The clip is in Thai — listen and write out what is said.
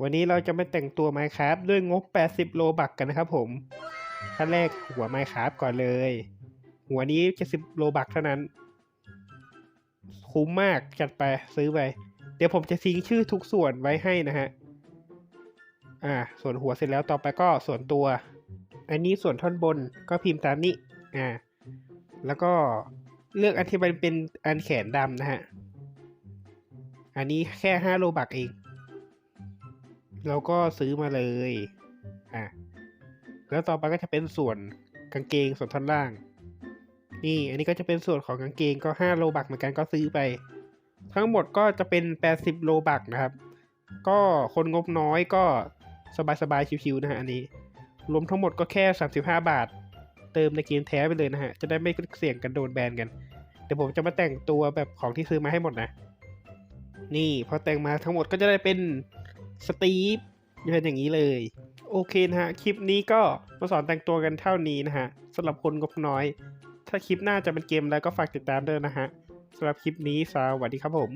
วันนี้เราจะมาแต่งตัว Minecraft ด้วยงบ 80 โลบักกันนะครับผมขั้นแรกหัว Minecraft ก่อนเลย หัวนี้ 70 โลบักเท่านั้น คุ้มมากจัดไปซื้อไป เดี๋ยวผมจะทิ้งชื่อทุกส่วนไว้ให้นะฮะ อ่า ส่วนหัวเสร็จแล้วต่อไปก็ส่วนตัว อันนี้ส่วนท่อนบนก็พิมพ์ตามนี้ อ่า แล้วก็เลือกอันที่มันเป็นอันแขนดำนะฮะ อันนี้แค่ 5 โลบักเอง เราก็ซื้อมาเลยอะแล้วต่อไปก็จะเป็นส่วนกางเกงส่วนท่อนล่าง นี่อันนี้ก็จะเป็นส่วนของกางเกงก็ 5 โลบักเหมือนกันก็ซื้อไป ทั้งหมดก็จะเป็น 80 โลบักนะครับ ก็คนงบน้อยก็สบายๆชิวๆนะฮะอันนี้ รวมทั้งหมดก็แค่ 35 บาท เติมในเกมแท้ไปเลยนะฮะ จะได้ไม่เสี่ยงกันโดนแบนกัน เดี๋ยวผมจะมาแต่งตัวแบบของที่ซื้อมาให้หมดนะ นี่พอแต่งมาทั้งหมดก็จะได้เป็น สตีฟเป็นอย่างนี้เลย โอเคนะฮะ คลิปนี้ก็มาสอนแต่งตัวกันเท่านี้นะฮะสำหรับคนงบน้อย ถ้าคลิปหน้าจะเป็นเกมอะไรก็ฝากติดตามด้วยนะฮะสำหรับคลิปนี้สวัสดีครับผม